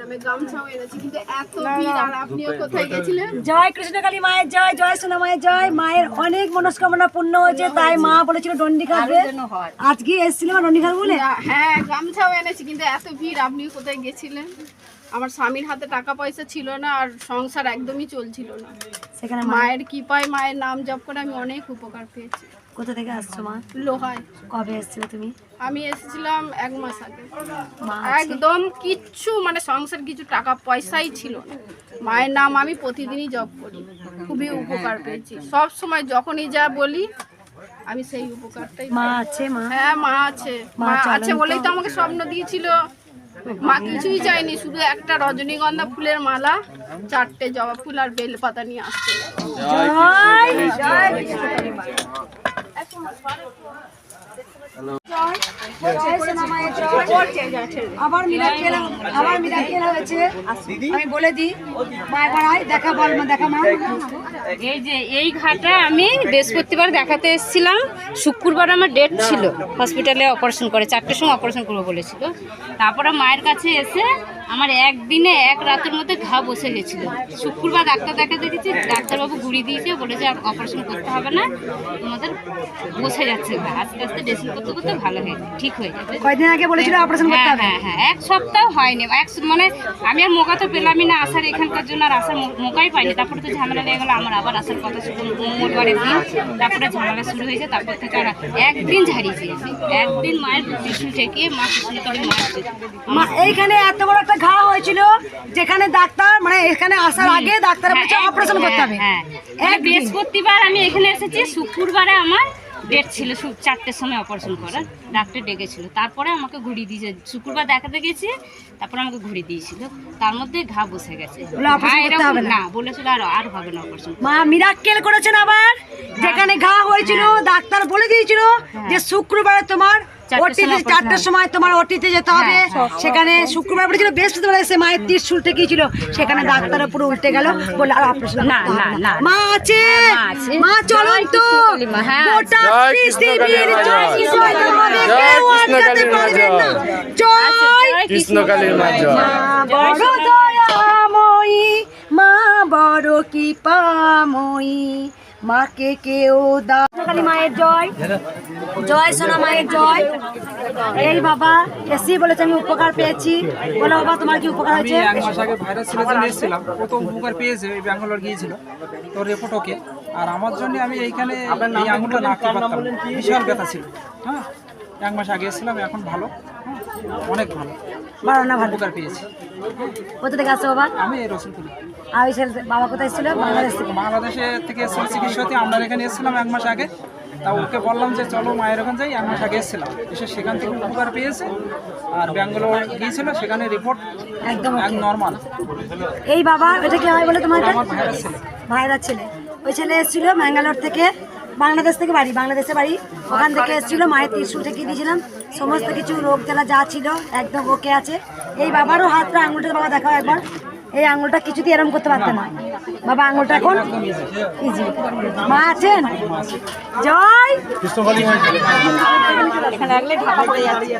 নামে গামছাও এনেছি কিন্তু এত ভিড় আর আপনিও কোথায় গেছিলেন? জয় কৃষ্ণকালী মায়ের জয় জয় সোনা মায়ের জয়। মায়ের অনেক মনস্কামনা পূর্ণ হয়েছে তাই মা বলেছিল ডন্ডি কাটবে আজকে এসেছিলাম ডন্ডি কাটবে বলে? হ্যাঁ গামছাও এনেছি কিন্তু এত ভিড় আপনিও কোথায় গেছিলেন? আমার স্বামীর হাতে টাকা পয়সা ছিল না আর সংসার একদমই চলছিল না। সেখানে মায়ের কৃপায় মায়ের নাম জপ করে আমি অনেক উপকার পেয়েছি। কোথা থেকে আসছো মা? লোহায়। কবে এসেছিলে তুমি? আমি এসেছিলাম এক মাস আগে। একদম কিচ্ছু মানে সংসার কিছু টাকা পয়সাই ছিল না। মায়ের নাম আমি প্রতিদিনই জপ করি। খুবই উপকার পেয়েছি। সব সময় যখনই যা বলি আমি সেই উপকারটাই মা আছে মা? হ্যাঁ মা আছে। মা মা আছে বলেই তো। আমাকে স্বপ্ন দিয়েছিল। মা কিছুই চাইনি শুধু একটা রজনীগন্ধা ফুলের মালা চারটে জবা ফুল আর বেলপাতা নিয়ে আসতে জয় আবার মিরাক্কেল আবার মিরাক্কেল হয়েছে। আমি বলে দিই মায়ের দেখা বল মা দেখা মা। এই যে এই ঘাটা আমি বৃহস্পতিবার দেখাতে এসেছিলাম। শুক্রবার আমার ডেট ছিল। হসপিটালে অপারেশন করে চারটের সময় অপারেশন করব বলেছিল। তারপরে মায়ের কাছে এসে আমার একদিনে এক রাতের মধ্যে ঘা বসে গেছিল। শুক্রবার ডাক্তার দেখা দেখেছি ডাক্তারবাবু ঘুরিয়ে দিয়েছে বলেছে অপারেশন করতে হবে না। তোমাদের বসে যাচ্ছে ঘা আস্তে আস্তে ড্রেসিং করতে করতে ভালো হয়ে ঠিক হয়ে যাবে। কয়দিন আগে বলেছিল অপারেশন করতে হ্যাঁ হবে? হ্যাঁ হ্যাঁ এক সপ্তাহ হয়নি। এক মানে আমি আর মোকা তো পেলামই না আসার এখানকার জন্য আর আসার মোকাই পাইনি। তারপরে তো ঝামেলা লেগে গেলো আমার আবার আসার কথা মোটবারের দিন। তারপরে ঝামেলা শুরু হয়েছে তারপর থেকে আর একদিন ঝাড়িয়েছি একদিন মায়ের থেকে মা করে মা এইখানে এত বড় একটা ঘা হয়েছিল যেখানে ডাক্তার মানে এখানে আসার আগে ডাক্তার বলেছে অপারেশন করতে হবে। হ্যাঁ। মানে বৃহস্পতিবার আমি এখানে এসেছি শুক্রবারে আমার ডেট ছিল চারটের সময় অপারেশন করার ডাক্তার ডেকেছিল। তারপরে আমাকে ঘুরিয়ে দিয়েছে শুক্রবার দেখাতে গেছি তারপরে আমাকে ঘুরিয়ে দিয়েছিল। তার মধ্যে ঘা বসে গেছে। না? বলেছিল আর আর হবে না অপারেশন মা মিরাক্কেল করেছেন আবার? যেখানে ঘা হয়েছিল ডাক্তার বলে দিয়েছিল যে শুক্রবারে তোমার ওটিতে চারটার সময় তোমার ওটিতে যেতে হবে। সেখানে শুক্রবার বলেছিল বৃহস্পতিবার এসে মায়ের ত্রিশুল ঠেকিয়েছিল সেখানে ডাক্তার পুরো উল্টে গেল বলে আর অপারেশন না, না, না। মা আছে মা মা চলুন তো হ্যাঁ। গোটা পৃথিবীর জয় কৃষ্ণকালী জয়। বড় মা বড় কৃপাময়ী মাকে কেউ দালি মায়ের জয়। জয় সোনা মায়ের জয়। এই বাবা এসি বলেছে আমি উপকার পেয়েছি। বলো বাবা তোমার কি উপকার হয়েছে? এক মাস আগে ভাইরাস ছিল জন্য এসেছিলাম প্রথম উপকার পেয়েছে ওই ব্যাঙ্গালোর গিয়েছিল তো রিপোর্ট ওকে। আর আমার জন্য আমি এইখানে এই আঙুলটা নাকতে পারতাম না। বিশাল ব্যথা ছিল। হ্যাঁ এক মাস আগে এসেছিলাম এখন ভালো। অনেক ভালো। ভালো না ভালো উপকার পেয়েছি। কোথা থেকে আসছো বাবা? আমি রসুলপুরি। আর ওই ছেলে বাবা কোথায় ছিল বাংলাদেশ থেকে। বাংলাদেশে থেকে এসেছিলাম চিকিৎসাতে। আমরা এখানে এসেছিলাম এক মাস আগে। তা ওকে বললাম যে চলো মায়ের ওখানে যাই। এক মাস আগে এসেছিলাম। এসে সেখান থেকে উপকার পেয়েছে। আর ব্যাঙ্গালোর গিয়েছিল। সেখানে রিপোর্ট একদম নর্মাল এই বাবা এটা কি হয় বলে তোমার ভাইরাস ছিল। ভাইরার ছেলে। ওই ছেলে এসেছিল ব্যাঙ্গালোর থেকে। বাংলাদেশ থেকে বাড়ি বাংলাদেশে বাড়ি। ওখান থেকে এসেছিল মায়ের ত্রিশুল থেকে দিয়েছিলাম। সমস্ত কিছু রোগ জ্বালা যা ছিল একদম ওকে আছে। এই বাবারও হাতটা আঙুলটা বাবা দেখাও একবার। এই আঙুলটা কিছুতেই এরম করতে পারতেন না। বাবা আঙুলটা এখন ইজি মা আছেন? জয়! লাগলে ঢাকা পড়ে যাচ্ছে।